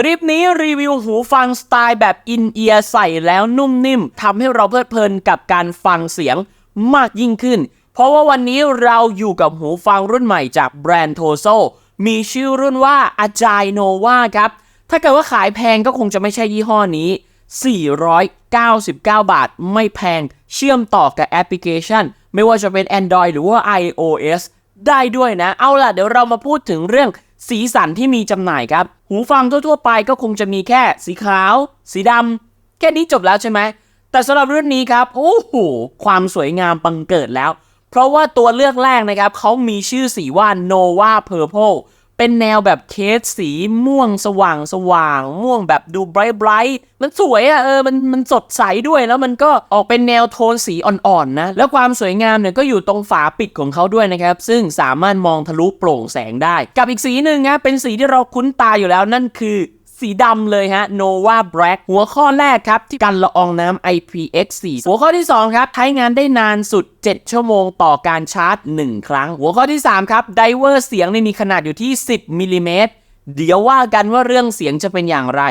คลิปนี้รีวิวหูฟังสไตล์แบบอินเอียร์ใส่แล้วนุ่มนิ่มทำให้เราเพลิดเพลินกับการฟังเสียงมากยิ่งขึ้น เพราะว่าวันนี้เราอยู่กับหูฟังรุ่นใหม่จากแบรนด์โทโซมีชื่อรุ่นว่า a j i n o v a ครับ ถ้าเกิดว่าขายแพงก็คงจะไม่ใช่ยี่ห้อนี้ 499 บาทไม่แพง เชื่อมต่อกับแอปพลิเคชัน ไม่ว่าจะเป็น Android หรือว่า iOS ได้ด้วยนะ เอาล่ะเดี๋ยวเรามาพูดถึงเรื่อง สีสันที่มีจำหน่ายครับ หูฟังทั่วๆไปก็คงจะมีแค่สีขาว สีดำแค่นี้จบแล้วใช่ไหม แต่สำหรับรุ่นนี้ครับ โอ้โห ความสวยงามบังเกิดแล้ว เพราะว่าตัวเลือกแรกนะครับเขามีชื่อสีว่า Nova Purple เป็นแนวแบบเคสสีม่วงสว่างสว่าง ม่วงแบบดูไบรท์ไบรท์มันสวยอะ่ะเออมันมันสดใสด้วยแล้วมันก็ออกเป็นแนวโทนสีอ่อนๆนะ แล้วความสวยงามเนี่ยก็อยู่ตรงฝาปิดของเขาด้วยนะครับ ซึ่งสามารถมองทะลุโปร่งแสงได้ กับอีกสีหนึ่งนะเป็นสีที่เราคุ้นตาอยู่แล้วนั่นคือ สีดำเลยฮะ Nova Black หัวข้อแรกครับ ที่กันละอองน้ำ IPX4 หัวข้อที่ 2 ครับ ใช้งานได้นานสุด 7 ชั่วโมงต่อการชาร์จ 1 ครั้ง หัวข้อที่ 3 ครับไดเวอร์เสียงเนี่มีขนาดอยู่ที่ 10มิลลิเมตรเดี๋ยวว่ากันว่าเรื่องเสียงจะเป็นอย่างไร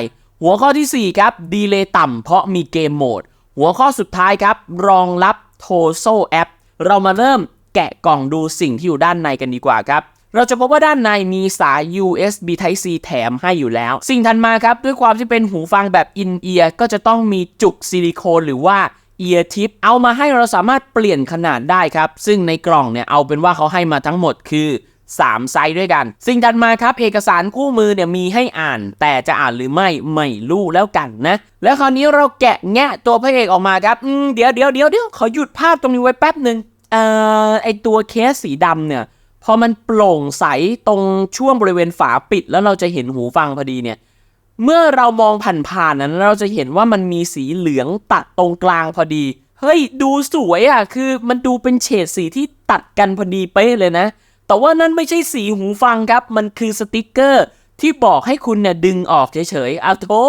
หัวข้อทีสี่4 ครับ ดีเลย์ต่ำเพราะมีเกมโหมด หัวข้อสุดท้ายครับ รองรับ TOSO App เรามาเริ่มแกะกล่องดูสิ่งที่อยู่ด้านในกันดีกว่าครับ เราจะพบว่าด้านในมีสาย USB Type C แถมให้อยู่แล้ว สิ่งถัดมาครับ ด้วยความที่เป็นหูฟังแบบอินเอียร์ก็จะต้องมีจุกซิลิโคนหรือว่า Ear Tip เอามาให้เราสามารถเปลี่ยนขนาดได้ครับ ซึ่งในกล่องเนี่ยเอาเป็นว่าเขาให้มาทั้งหมดคือ3ไซส์ด้วยกัน สิ่งถัดมาครับ เอกสารคู่มือเนี่ยมีให้อ่าน แต่จะอ่านหรือไม่ไม่รู้แล้วกันนะ แล้วคราวนี้เราแกะแงะตัวพระเอกออกมาครับเดี๋ยวเดี๋ยวเดี๋ยวเดี๋ยวขอหยุดภาพตรงนี้ไว้แป๊บหนึ่งเอ่อไอตัวเคสสีดำเนี่ย พอมันโปร่งใสตรงช่วงบริเวณฝาปิด แล้วเราจะเห็นหูฟังพอดีเนี่ย เมื่อเรามองผ่านๆนั้นเราจะเห็นว่ามันมีสีเหลืองตัดตรงกลางพอดี เฮ้ย ดูสวยอะ คือมันดูเป็นเฉดสีที่ตัดกันพอดีเป๊ะเลยนะ แต่ว่านั่นไม่ใช่สีหูฟังครับ มันคือสติกเกอร์ที่บอกให้คุณเนี่ยดึงออกเฉยๆอ้าวโธ่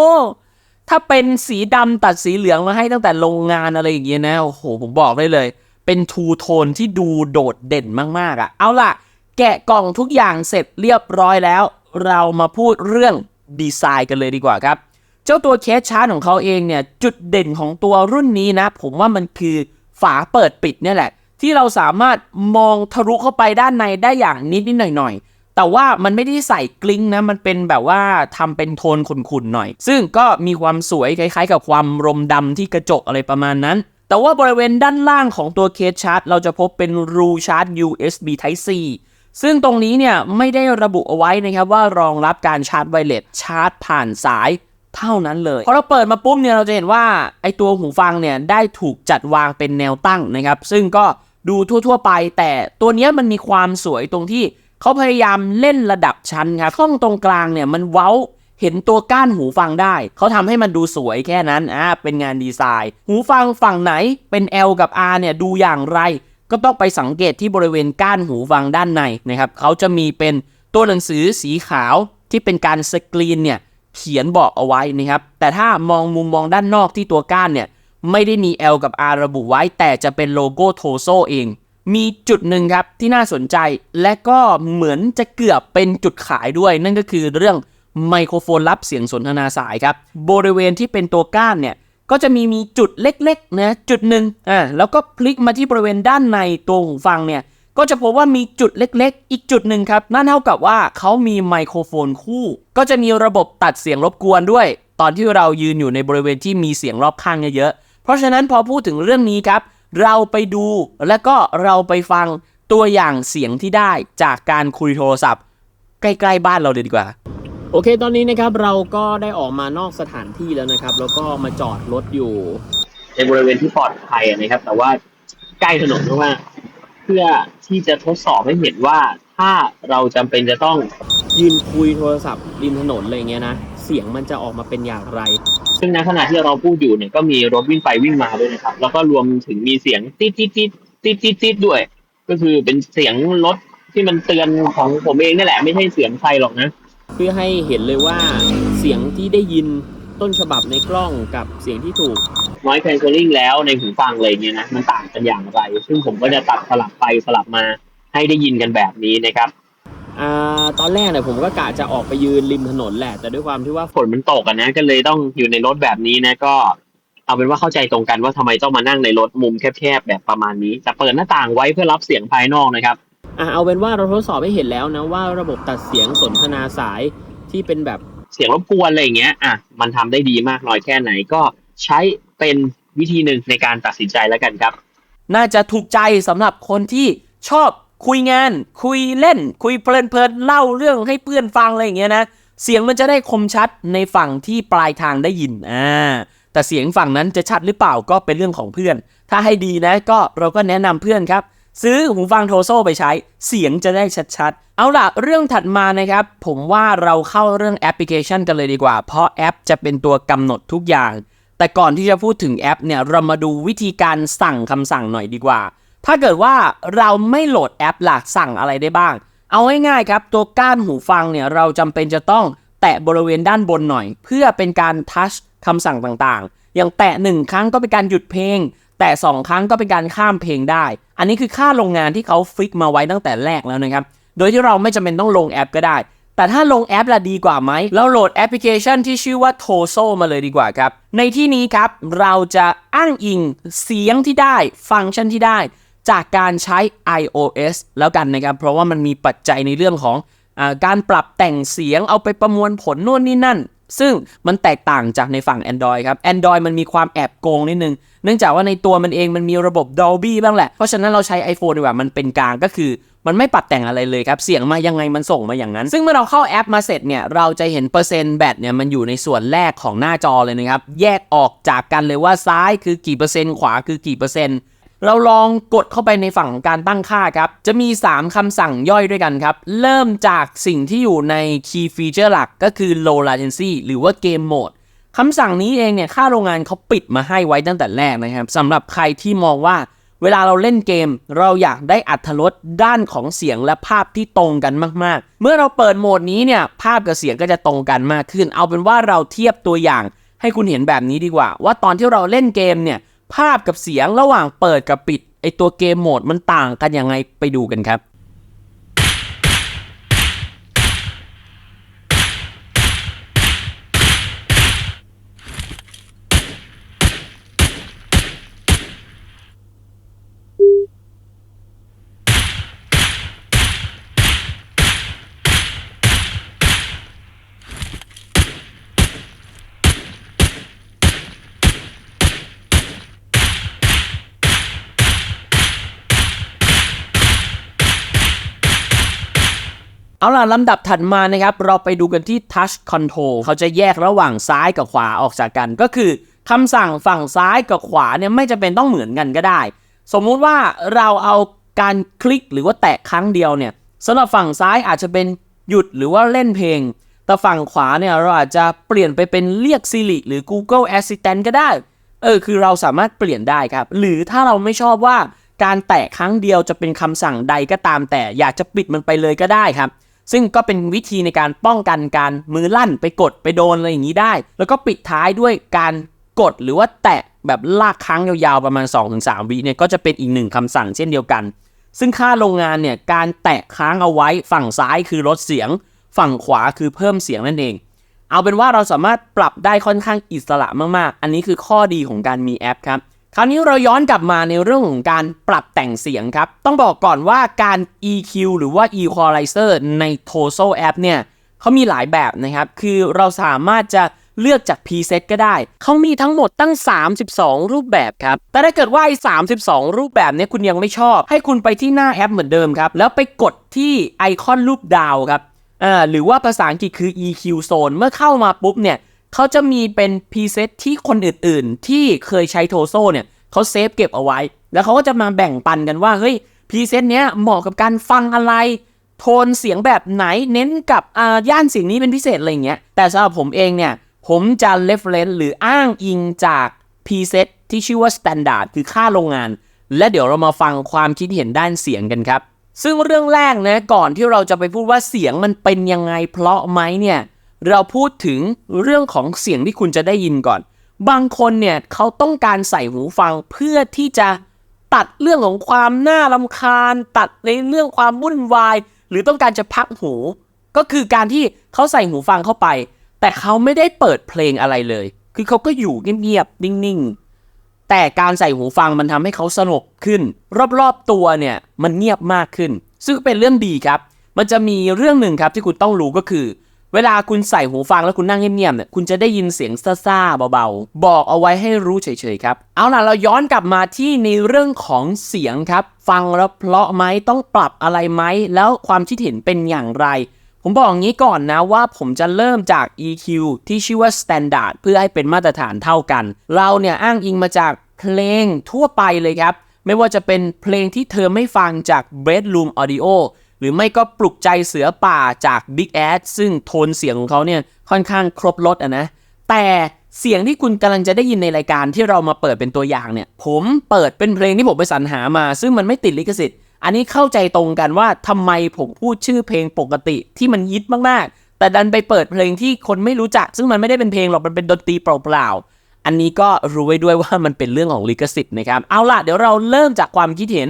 ถ้าเป็นสีดำตัดสีเหลืองมาให้ตั้งแต่โรงงานอะไรอย่างเงี้ยนะ โอ้โห ผมบอกได้เลย เป็นทูโทนที่ดูโดดเด่นมากๆอะ่ะ เอาล่ะ แกะกล่องทุกอย่างเสร็จเรียบร้อยแล้ว เรามาพูดเรื่องดีไซน์กันเลยดีกว่าครับ เจ้าตัวเคสชาร์จของเขาเองเนี่ย จุดเด่นของตัวรุ่นนี้นะ ผมว่ามันคือฝาเปิดปิดเนี่ยแหละ ที่เราสามารถมองทะลุเข้าไปด้านในได้อย่างนิดนิดหน่อยหน่อยแต่ว่ามันไม่ได้ใส่กลิ้งนะ มันเป็นแบบว่าทำเป็นโทนขุ่นๆหน่อย ซึ่งก็มีความสวยคล้ายๆ กับความรมดำที่กระจกอะไรประมาณนั้น แต่ว่าบริเวณด้านล่างของตัวเคสชาร์จ เราจะพบเป็นรูชาร์จ USB Type C ซึ่งตรงนี้เนี่ยไม่ได้ระบุเอาไว้นะครับว่ารองรับการชาร์จไวเลสชาร์จผ่านสายเท่านั้นเลย พอเราเปิดมาปุ๊บเนี่ยเราจะเห็นว่าไอตัวหูฟังเนี่ยได้ถูกจัดวางเป็นแนวตั้งนะครับ ซึ่งก็ดูทั่ว ๆ ไป แต่ตัวเนี้ยมันมีความสวยตรงที่เขาพยายามเล่นระดับชั้นครับช่องตรงกลางเนี่ยมันเว้าเห็นตัวก้านหูฟังได้ เขาทำให้มันดูสวยแค่นั้นอ่าเป็นงานดีไซน์ หูฟังฝั่งไหนเป็น L กับ R เนี่ยดูอย่างไร ก็ต้องไปสังเกตที่บริเวณก้านหูฟังด้านในนะครับเขาจะมีเป็นตัวหนังสือสีขาวที่เป็นการสกรีนเนี่ยเขียนบอกเอาไว้นะครับ แต่ถ้ามองมุมมองด้านนอกที่ตัวก้านเนี่ยไม่ได้มี L กับ R ระบุไว้ แต่จะเป็นโลโก้โทโซเอง มีจุดหนึ่งครับที่น่าสนใจและก็เหมือนจะเกือบเป็นจุดขายด้วย นั่นก็คือเรื่องไมโครโฟนรับเสียงสนทนาสายครับ บริเวณที่เป็นตัวก้านเนี่ย ก็จะมีมีจุดเล็กๆนะจุดหนึ่งอ่าแล้วก็พลิกมาที่บริเวณด้านในตัวหูฟังเนี่ยก็จะพบว่ามีจุดเล็กๆ อีกจุดหนึ่งครับ นั่นเท่ากับว่าเขามีไมโครโฟนคู่ ก็จะมีระบบตัดเสียงรบกวนด้วย ตอนที่เรายืนอยู่ในบริเวณที่มีเสียงรอบข้างเยอะๆ เพราะฉะนั้นพอพูดถึงเรื่องนี้ครับ เราไปดูและก็เราไปฟังตัวอย่างเสียงที่ได้จากการคุยโทรศัพท์ ใกล้ๆบ้านเราเลยดีกว่า โอเคตอนนี้นะครับเราก็ได้ออกมานอกสถานที่แล้วนะครับ แล้วก็มาจอดรถอยู่ ในบริเวณที่ปลอดภัยนะครับ แต่ว่าใกล้ถนนมากๆเพื่อที่จะทดสอบให้เห็นว่าถ้าเราจำเป็นจะต้องยืนคุยโทรศัพท์ริมถนนอะไรเงี้ยนะเสียงมันจะออกมาเป็นอย่างไร ซึ่งในขณะที่เราพูดอยู่เนี่ยก็มีรถวิ่งไปวิ่งมาด้วยนะครับ แล้วก็รวมถึงมีเสียงติ๊ดติ๊ดติ๊ดติ๊ดติ๊ดติ๊ดด้วย ก็คือเป็นเสียงรถที่มันเตือนของผมเองนี่แหละไม่ใช่เสียงใครหรอกนะ เพื่อให้เห็นเลยว่าเสียงที่ได้ยินต้นฉบับในกล้องกับเสียงที่ถูก noise cancelling แล้วในหูฟังอะไรเงี้ยนะมันต่างกันอย่างไร ซึ่งผมก็จะตัดสลับไปสลับมาให้ได้ยินกันแบบนี้นะครับอ่าตอนแรกเนี่ยผมก็กะจะออกไปยืนริมถนนแหละ แต่ด้วยความที่ว่าฝนมันตกอะนะก็เลยต้องอยู่ในรถแบบนี้นะก็เอาเป็นว่าเข้าใจตรงกันว่าทำไมต้องมานั่งในรถมุมแคบๆแบบประมาณนี้แต่เปิดหน้าต่างไว้เพื่อรับเสียงภายนอกนะครับ อ่าเอาเป็นว่าเราทดสอบให้เห็นแล้วนะว่าระบบตัดเสียงสนทนาสายที่เป็นแบบเสียงรบกวนอะไรอย่างเงี้ยอะมันทำได้ดีมากน้อยแค่ไหนก็ใช้เป็นวิธีหนึ่งในการตัดสินใจแล้วกันครับ น่าจะถูกใจสำหรับคนที่ชอบคุยงาน คุยเล่น คุยเพลินๆเล่าเรื่องให้เพื่อนฟังอะไรอย่างเงี้ยนะเสียงมันจะได้คมชัดในฝั่งที่ปลายทางได้ยินอ่าแต่เสียงฝั่งนั้นจะชัดหรือเปล่าก็เป็นเรื่องของเพื่อน ถ้าให้ดีนะก็เราก็แนะนำเพื่อนครับ ซื้อหูฟังโทโซไปใช้ เสียงจะได้ชัดๆ เอาล่ะ เรื่องถัดมานะครับ ผมว่าเราเข้าเรื่องแอปพลิเคชันกันเลยดีกว่า เพราะแอปจะเป็นตัวกำหนดทุกอย่าง แต่ก่อนที่จะพูดถึงแอปเนี่ย เรามาดูวิธีการสั่งคำสั่งหน่อยดีกว่า ถ้าเกิดว่าเราไม่โหลดแอปหลักสั่งอะไรได้บ้าง เอาง่ายๆครับ ตัวก้านหูฟังเนี่ยเราจำเป็นจะต้องแตะบริเวณด้านบนหน่อย เพื่อเป็นการทัชคำสั่งต่างๆ อย่างแตะหนึ่งครั้งก็เป็นการหยุดเพลง แตะสองครั้งก็เป็นการข้ามเพลงได้ อันนี้คือค่าโรงงานที่เขาฟิกมาไว้ตั้งแต่แรกแล้วนะครับ โดยที่เราไม่จำเป็นต้องลงแอปก็ได้ แต่ถ้าลงแอปละดีกว่าไหม เราโหลดแอปพลิเคชันที่ชื่อว่า Toso มาเลยดีกว่าครับ ในที่นี้ครับเราจะอ้างอิงเสียงที่ได้ ฟังก์ชันที่ได้ จากการใช้ iOS แล้วกันนะครับ เพราะว่ามันมีปัจจัยในเรื่องของอการปรับแต่งเสียงเอาไปประมวลผลนู่นนี่นั่น ซึ่งมันแตกต่างจากในฝั่ง Android ครับ Android มันมีความแอบโกงนิดนึง เนื่องจากว่าในตัวมันเองมันมีระบบ Dolby บ้างแหละ เพราะฉะนั้นเราใช้ iPhone ดีกว่ามันเป็นกลางก็คือ มันไม่ปรับแต่งอะไรเลยครับ เสียงมายังไงมันส่งมาอย่างนั้น ซึ่งเมื่อเราเข้าแอปมาเสร็จเนี่ย เราจะเห็นเปอร์เซ็นต์แบตเนี่ยมันอยู่ในส่วนแรกของหน้าจอเลยนะครับ แยกออกจากกันเลยว่าซ้ายคือกี่เปอร์เซ็นต์ขวาคือกี่เปอร์เซ็นต์ เราลองกดเข้าไปในฝั่งการตั้งค่าครับ จะมี 3คำสั่งย่อยด้วยกันครับ เริ่มจากสิ่งที่อยู่ใน Key Feature หลักก็คือ Low Latency หรือว่า Game Mode คำสั่งนี้เองเนี่ยค่าโรงงานเขาปิดมาให้ไว้ตั้งแต่แรกนะครับสำหรับใครที่มองว่าเวลาเราเล่นเกม เราอยากได้อัตรสด้านของเสียงและภาพที่ตรงกันมากๆ เมื่อเราเปิดโหมดนี้เนี่ยภาพกับเสียงก็จะตรงกันมากขึ้น เอาเป็นว่าเราเทียบตัวอย่าง ให้คุณเห็นแบบนี้ดีกว่า ว่าตอนที่เราเล่นเกมเนี่ย ภาพกับเสียงระหว่างเปิดกับปิดไอตัวเกมโหมดมันต่างกันยังไงไปดูกันครับ เอาล่ะลำดับถัดมานะครับ เราไปดูกันที่ Touch Control เขาจะแยกระหว่างซ้ายกับขวาออกจากกัน ก็คือคำสั่งฝั่งซ้ายกับขวาเนี่ยไม่จำเป็นต้องเหมือนกันก็ได้ สมมุติว่าเราเอาการคลิกหรือว่าแตะครั้งเดียวเนี่ยสำหรับฝั่งซ้ายอาจจะเป็นหยุดหรือว่าเล่นเพลง แต่ฝั่งขวาเนี่ยเราอาจจะเปลี่ยนไปเป็นเรียก Siri หรือ Google Assistant ก็ได้ เออคือเราสามารถเปลี่ยนได้ครับ หรือถ้าเราไม่ชอบว่าการแตะครั้งเดียวจะเป็นคำสั่งใดก็ตามแต่อยากจะปิดมันไปเลยก็ได้ครับ ซึ่งก็เป็นวิธีในการป้องกันการมือลั่นไปกดไปโดนอะไรอย่างนี้ได้ แล้วก็ปิดท้ายด้วยการกดหรือว่าแตะแบบลากค้างยาวๆประมาณ 2-3 วิเนี่ยก็จะเป็นอีกหนึ่งคำสั่งเช่นเดียวกัน ซึ่งค่าโรงงานเนี่ยการแตะค้างเอาไว้ฝั่งซ้ายคือลดเสียง ฝั่งขวาคือเพิ่มเสียงนั่นเอง เอาเป็นว่าเราสามารถปรับได้ค่อนข้างอิสระมากๆ อันนี้คือข้อดีของการมีแอปครับ คราวนี้เราย้อนกลับมาในเรื่องของการปรับแต่งเสียงครับ ต้องบอกก่อนว่าการ EQ หรือว่า Equalizer ใน Toso App เนี่ยเขามีหลายแบบนะครับ คือเราสามารถจะเลือกจาก preset ก็ได้ เขามีทั้งหมดตั้ง 32 รูปแบบครับ แต่ถ้าเกิดว่าไอ้32 รูปแบบเนี้ยคุณยังไม่ชอบ ให้คุณไปที่หน้าแอปเหมือนเดิมครับ แล้วไปกดที่ไอคอนรูปดาวครับ อ่า หรือว่าภาษาอังกฤษคือ EQ Zone เมื่อเข้ามาปุ๊บเนี่ย เขาจะมีเป็นพ r เซตที่คนอื่นๆ ที่เคยใช้โทโซเนี่ยเขาเซฟเก็บเอาไว้ แล้วเขาก็จะมาแบ่งปันกันว่าเฮ้ยพ r เซตเนี้ยเหมาะกับการฟังอะไร โทนเสียงแบบไหนเน้นกับอ่าย่านเสียงนี้เป็นพิเศษอะไรเงี้ยแต่สำหรับผมเองเนี่ยผมจะ reference หรืออ้างอิงจาก preset ที่ชื่อว่า standard คือค่าโรงงาน และเดี๋ยวเรามาฟังความคิดเห็นด้านเสียงกันครับ ซึ่งเรื่องแรกนะก่อนที่เราจะไปพูดว่าเสียงมันเป็นยังไงเพราะไหมเนี่ย เราพูดถึงเรื่องของเสียงที่คุณจะได้ยินก่อน บางคนเนี่ยเขาต้องการใส่หูฟังเพื่อที่จะตัดเรื่องของความน่ารำคาญ ตัดในเรื่องความวุ่นวาย หรือต้องการจะพักหู ก็คือการที่เขาใส่หูฟังเข้าไป แต่เขาไม่ได้เปิดเพลงอะไรเลย คือเขาก็อยู่เงียบๆนิ่งๆ แต่การใส่หูฟังมันทำให้เขาสงบขึ้น รอบๆตัวเนี่ยมันเงียบมากขึ้น ซึ่งเป็นเรื่องดีครับ มันจะมีเรื่องหนึ่งครับที่คุณต้องรู้ก็คือ เวลาคุณใส่หูฟังแล้วคุณนั่งเงียบๆเนี่ยคุณจะได้ยินเสียงซ่าๆเบาๆ บอกเอาไว้ให้รู้เฉยๆครับ เอาล่ะเราย้อนกลับมาที่ในเรื่องของเสียงครับ ฟังแล้วเพราะไหมต้องปรับอะไรไหม แล้วความคิดเห็นเป็นอย่างไร ผมบอกอย่างนี้ก่อนนะว่าผมจะเริ่มจาก EQ ที่ชื่อว่า Standard เพื่อให้เป็นมาตรฐานเท่ากัน เราเนี่ยอ้างอิงมาจากเพลงทั่วไปเลยครับ ไม่ว่าจะเป็นเพลงที่เธอไม่ฟังจาก Bedroom Audio หรือไม่ก็ปลุกใจเสือป่าจาก Big Ass ซึ่งโทนเสียงของเขาเนี่ยค่อนข้างครบรถอะนะ แต่เสียงที่คุณกำลังจะได้ยินในรายการที่เรามาเปิดเป็นตัวอย่างเนี่ย ผมเปิดเป็นเพลงที่ผมไปสรรหามา ซึ่งมันไม่ติดลิขสิทธิ์ อันนี้เข้าใจตรงกันว่าทำไมผมพูดชื่อเพลงปกติที่มันฮิตมากๆ แต่ดันไปเปิดเพลงที่คนไม่รู้จัก ซึ่งมันไม่ได้เป็นเพลงหรอกมันเป็นดนตรีเปล่าๆอันนี้ก็รู้ไว้ด้วยว่ามันเป็นเรื่องของลิขสิทธิ์นะครับเอาล่ะเดี๋ยวเราเริ่มจากความคิดเห็น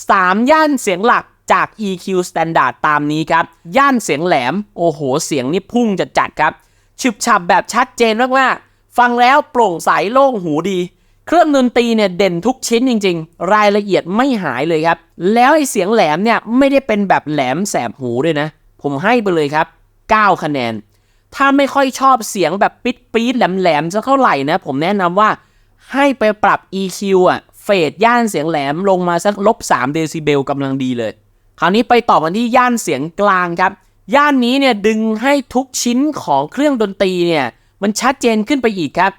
3 ย่านเสียงหลัก จาก EQ Standard ตามนี้ครับ ย่านเสียงแหลม โอ้โห เสียงนี่พุ่งจัดจัดครับฉึบฉับแบบชัดเจนมากๆ ฟังแล้วโปร่งใสโล่งหูดี เครื่องดนตรีเนี่ยเด่นทุกชิ้นจริง ๆ รายละเอียดไม่หายเลยครับ แล้วไอ้เสียงแหลมเนี่ยไม่ได้เป็นแบบแหลมแสบหูด้วยนะ ผมให้ไปเลยครับ 9 คะแนน ถ้าไม่ค่อยชอบเสียงแบบปิดปี๊ดแหลมๆจะเท่าไหร่นะ ผมแนะนำว่าให้ไปปรับ EQ อะ เฟดย่านเสียงแหลมลงมาสักลบ3เดซิเบลกำลังดีเลย คราวนี้ไปต่อกันที่ย่านเสียงกลางครับ ย่านนี้เนี่ยดึงให้ทุกชิ้นของเครื่องดนตรีเนี่ยมันชัดเจนขึ้นไปอีกครับ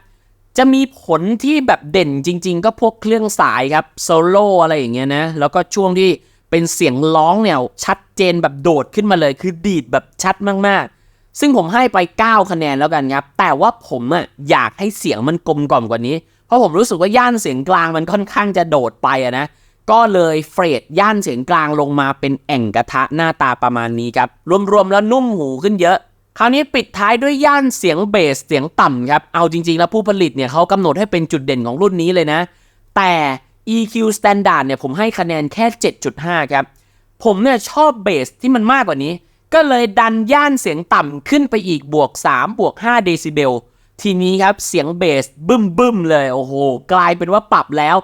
จะมีผลที่แบบเด่นจริง ๆ ก็พวกเครื่องสายครับโซโล่อะไรอย่างเงี้ยนะแล้วก็ช่วงที่เป็นเสียงร้องเนี่ยชัดเจนแบบโดดขึ้นมาเลย คือดีดแบบชัดมากๆ ซึ่งผมให้ไป 9 คะแนนแล้วกันครับ แต่ว่าผมอะอยากให้เสียงมันกลมกล่อมกว่านี้ เพราะผมรู้สึกว่าย่านเสียงกลางมันค่อนข้างจะโดดไปอะนะ ก็เลยเฟรดย่านเสียงกลางลงมาเป็นแอ่งกระทะหน้าตาประมาณนี้ครับ รวมๆแล้วนุ่มหูขึ้นเยอะ คราวนี้ปิดท้ายด้วยย่านเสียงเบสเสียงต่ำครับ เอาจริง ๆ แล้วผู้ผลิตเนี่ยเขากำหนดให้เป็นจุดเด่นของรุ่นนี้เลยนะ แต่ EQ Standard เนี่ยผมให้คะแนนแค่ 7.5 ครับ ผมเนี่ยชอบเบสที่มันมากกว่านี้ ก็เลยดันย่านเสียงต่ำขึ้นไปอีกบวก 3 บวก 5 เดซิเบล ทีนี้ครับเสียงเบสบึ้มบึมๆเลย โอ้โห กลายเป็นว่าปรับแล้ว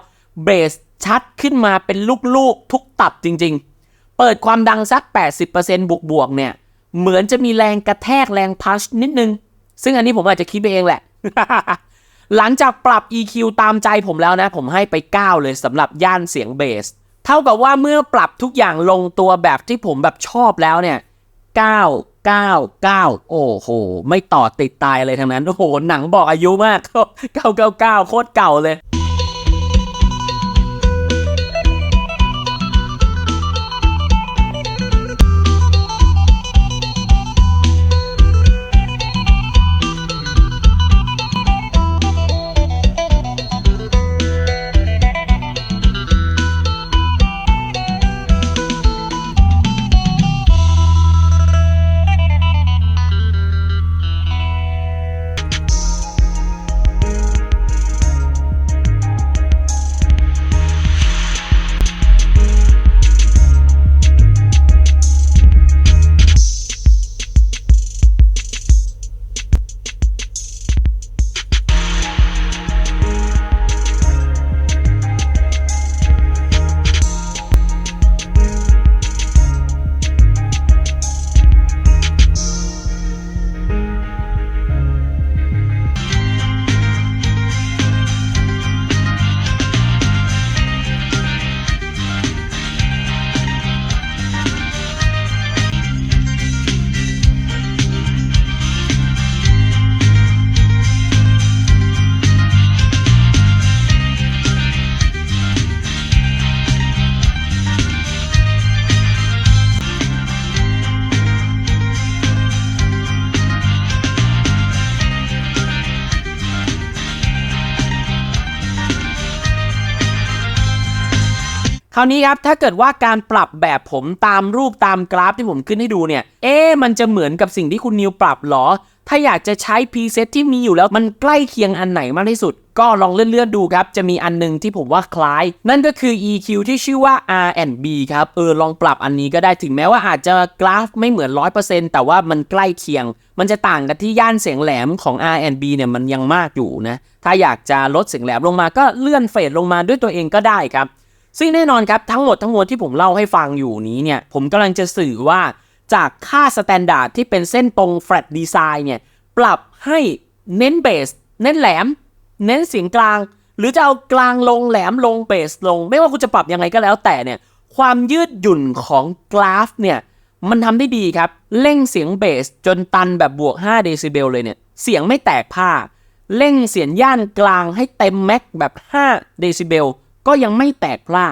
เบส ชัดขึ้นมาเป็นลูกๆทุกตับจริงๆ เปิดความดังสัก 80%บวกบวกๆเนี่ย เหมือนจะมีแรงกระแทกแรงพัชนิดนึง ซึ่งอันนี้ผมอาจจะคิดไปเองแหละ หลังจากปรับ EQ ตามใจผมแล้วนะ ผมให้ไป 9 เลยสำหรับย่านเสียงเบส เท่ากับว่าเมื่อปรับทุกอย่างลงตัวแบบที่ผมแบบชอบแล้วเนี่ย 9 9 9 โอ้โห ไม่ต่อติดตายอะไรทั้งนั้น โอ้โห หนังบอกอายุมาก 999 โคตรเก่าเลย ราวนี้ครับถ้าเกิดว่าการปรับแบบผมตามรูปตามกราฟที่ผมขึ้นให้ดูเนี่ย เอ๊มันจะเหมือนกับสิ่งที่คุณนิวปรับหรอ ถ้าอยากจะใช้พรีเซตที่มีอยู่แล้วมันใกล้เคียงอันไหนมากที่สุด ก็ลองเลื่อนๆดูครับ จะมีอันหนึงที่ผมว่าคล้าย นั่นก็คือ EQ ที่ชื่อว่า R&B ครับ เออลองปรับอันนี้ก็ได้ถึงแม้ว่าอาจจะกราฟไม่เหมือน 100%แต่ว่ามันใกล้เคียง มันจะต่างกันที่ย่านเสียงแหลมของ R&B เนี่ยมันยังมากอยู่นะถ้าอยากจะลดเสียงแหลมลงมาก็เลื่อนเฟดลงมาด้วยตัวเองก็ได้ครับ ซึ่งแน่นอนครับทั้งหมดทั้งมวลที่ผมเล่าให้ฟังอยู่นี้เนี่ยผมกำลังจะสื่อว่าจากค่าสแตนดาร์ดที่เป็นเส้นตรงแฟลตดีไซน์เนี่ยปรับให้เน้นเบสเน้นแหลม เน้นเสียงกลาง หรือจะเอากลางลงแหลมลงเบสลง ไม่ว่าคุณจะปรับยังไงก็แล้วแต่เนี่ยความยืดหยุ่นของกราฟเนี่ยมันทำได้ดีครับเร่งเสียงเบสจนตันแบบบวก 5 เดซิเบลเลยเนี่ยเสียงไม่แตกผ้าเร่งเสียงย่านกลางให้เต็มแม็กแบบ 5 เดซิเบล ก็ยังไม่แตกพล่า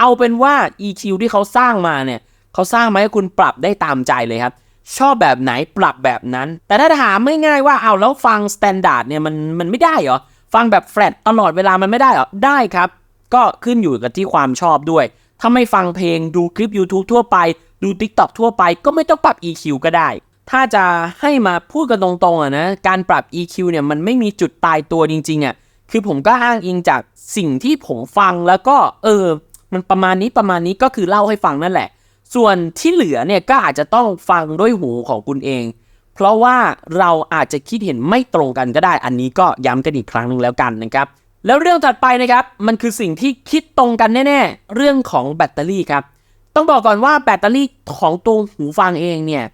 เอาเป็นว่า EQ ที่เขาสร้างมาเนี่ยเขาสร้างมาให้คุณปรับได้ตามใจเลยครับชอบแบบไหนปรับแบบนั้น แต่ถ้าถามไม่ง่ายว่าเอาแล้วฟังสแตนดาร์ดเนี่ยมันมันไม่ได้เหรอ ฟังแบบแฟลตตลอดเวลามันไม่ได้เหรอ ได้ครับ ก็ขึ้นอยู่กับที่ความชอบด้วย ถ้าไม่ฟังเพลงดูคลิป YouTube ทั่วไป ดู TikTok ทั่วไปก็ไม่ต้องปรับ EQ ก็ได้ ถ้าจะให้มาพูดกันตรงๆอะนะ การปรับ EQ เนี่ยมันไม่มีจุดตายตัวจริงๆอะ คือผมก็อ้างอิงจากสิ่งที่ผมฟังแล้วก็เออ มันประมาณนี้ประมาณนี้ก็คือเล่าให้ฟังนั่นแหละ ส่วนที่เหลือเนี่ยก็อาจจะต้องฟังด้วยหูของคุณเอง เพราะว่าเราอาจจะคิดเห็นไม่ตรงกันก็ได้ อันนี้ก็ย้ำกันอีกครั้งหนึ่งแล้วกันนะครับ แล้วเรื่องถัดไปนะครับ มันคือสิ่งที่คิดตรงกันแน่ ๆ เรื่องของแบตเตอรี่ครับ ต้องบอกก่อนว่าแบตเตอรี่ของตัวหูฟังเองเนี่ย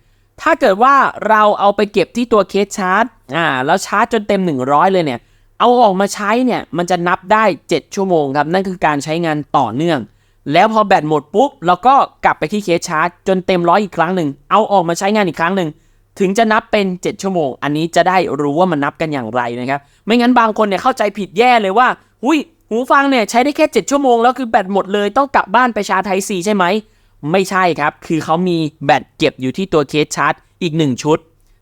ถ้าเกิดว่าเราเอาไปเก็บที่ตัวเคสชาร์จ อ่า แล้วชาร์จจนเต็ม 100 เลยเนี่ย เอาออกมาใช้เนี่ยมันจะนับได้ 7 ชั่วโมงครับ นั่นคือการใช้งานต่อเนื่อง แล้วพอแบตหมดปุ๊บเราก็กลับไปที่เคสชาร์จ จนเต็มร้อยอีกครั้งหนึ่งเอาออกมาใช้งานอีกครั้งหนึ่งถึงจะนับเป็น 7 ชั่วโมง อันนี้จะได้รู้ว่ามันนับกันอย่างไรนะครับ ไม่งั้นบางคนเนี่ยเข้าใจผิดแย่เลยว่าหุยหูฟังเนี่ยใช้ได้แค่ 7 ชั่วโมงแล้วคือแบตหมดเลยต้องกลับบ้านไปชาร์จไทซีใช่ไหม ไม่ใช่ครับ คือเขามีแบตเก็บอยู่ที่ตัวเคสชาร์จอีก 1 ชุด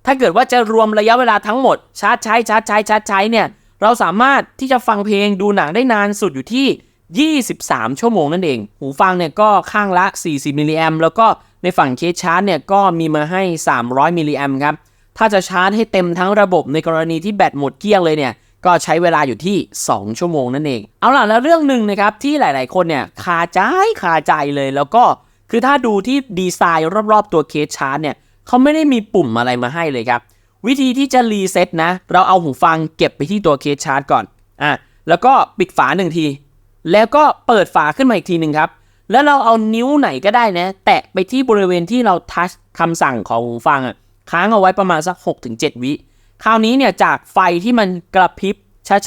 ถ้าเกิดว่าจะรวมระยะเวลาทั้งหมดชาร์จใช้ชาร์จใช้ชาร์จใช้เนี่ย เราสามารถที่จะฟังเพลงดูหนังได้นานสุดอยู่ที่ 23 ชั่วโมงนั่นเอง หูฟังเนี่ยก็ข้างละ 40มิลลิแอมแล้วก็ในฝั่งเคสชาร์จเนี่ยก็มีมาให้ 300มิลลิแอมครับ ถ้าจะชาร์จให้เต็มทั้งระบบในกรณีที่แบตหมดเกลี้ยงเลยเนี่ย ก็ใช้เวลาอยู่ที่ 2 ชั่วโมงนั่นเอง เอาล่ะแล้วเรื่องหนึ่งนะครับที่หลาย ๆ คนเนี่ยคาใจคาใจเลยแล้วก็คือถ้าดูที่ดีไซน์รอบ ๆ ตัวเคสชาร์จเนี่ยเขาไม่ได้มีปุ่มอะไรมาให้เลยครับ วิธีที่จะรีเซ็ตนะ เราเอาหูฟังเก็บไปที่ตัวเคสชาร์จก่อนอะแล้วก็ปิดฝาหนึ่งที แล้วก็เปิดฝาขึ้นมาอีกทีหนึ่งครับ แล้วเราเอานิ้วไหนก็ได้นะ แตะไปที่บริเวณที่เราทัชคำสั่งของหูฟังอะค้างเอาไว้ประมาณสัก 6-7 วิคราวนี้เนี่ยจากไฟที่มันกระพริบ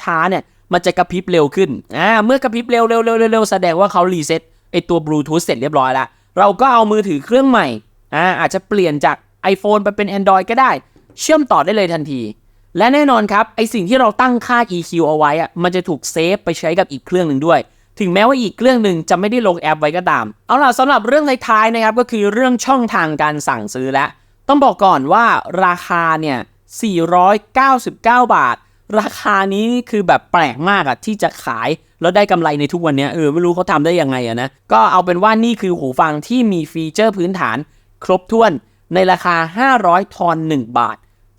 ช้าๆเนี่ยมันจะกระพริบเร็วขึ้นอ่าเมื่อกระพริบเร็วเร็วเร็วเร็วแสดงว่าเขารีเซ็ตไอตัวบลูทูธเสร็จเรียบร้อยล้วเราก็เอามือถือเครื่องใหม่อ่าอาจจะเปลี่ยนจาก iPhone ไปเป็น Android ก็ได้ เชื่อมต่อได้เลยทันที และแน่นอนครับไอสิ่งที่เราตั้งค่า EQ เอาไว้อะมันจะถูกเซฟไปใช้กับอีกเครื่องหนึ่งด้วย ถึงแม้ว่าอีกเครื่องหนึ่งจะไม่ได้ลงแอปไว้ก็ตาม เอาล่ะสำหรับเรื่องท้ายๆนะครับก็คือเรื่องช่องทางการสั่งซื้อแล้วต้องบอกก่อนว่าราคาเนี่ย 499 บาท ราคานี้คือแบบแปลกมากอะที่จะขายแล้วได้กำไรในทุกวันนี้เออไม่รู้เขาทำได้ยังไงอะนะ ก็เอาเป็นว่านี่คือหูฟังที่มีฟีเจอร์พื้นฐาน ครบถ้วนในราคา 500 ทอน 1 บาท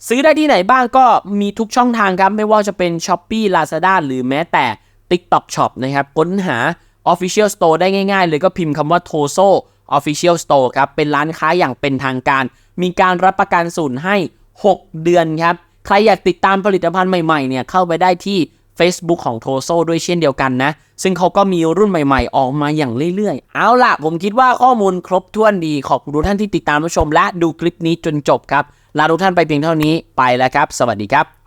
ซื้อได้ที่ไหนบ้างก็มีทุกช่องทางครับไม่ว่าจะเป็น s h อ p e e Lazada หรือแม้แต่ TikTok Shop นะครับค้นหา Official Store ได้ง่ายๆ เลยก็พิมพ์คำว่า Toso Official Store ครับ เป็นร้านค้าอย่างเป็นทางการ มีการรับประกันศูนให้ 6 เดือนครับ ใครอยากติดตามผลิตภัณฑ์ใหม่ๆเนี่ยเข้าไปได้ที่ Facebook ของ Toso ด้วยเช่นเดียวกันนะ ซึ่งเขาก็มีรุ่นใหม่ๆ ออกมาอย่างเรื่อยๆ เอาล่ะ ผมคิดว่าข้อมูลครบถ้วนดี ขอบคุณทุกท่านที่ติดตามรับชมและดูคลิปนี้จนจบครับ ลาทุกท่านไปเพียงเท่านี้ไปแล้วครับ สวัสดีครับ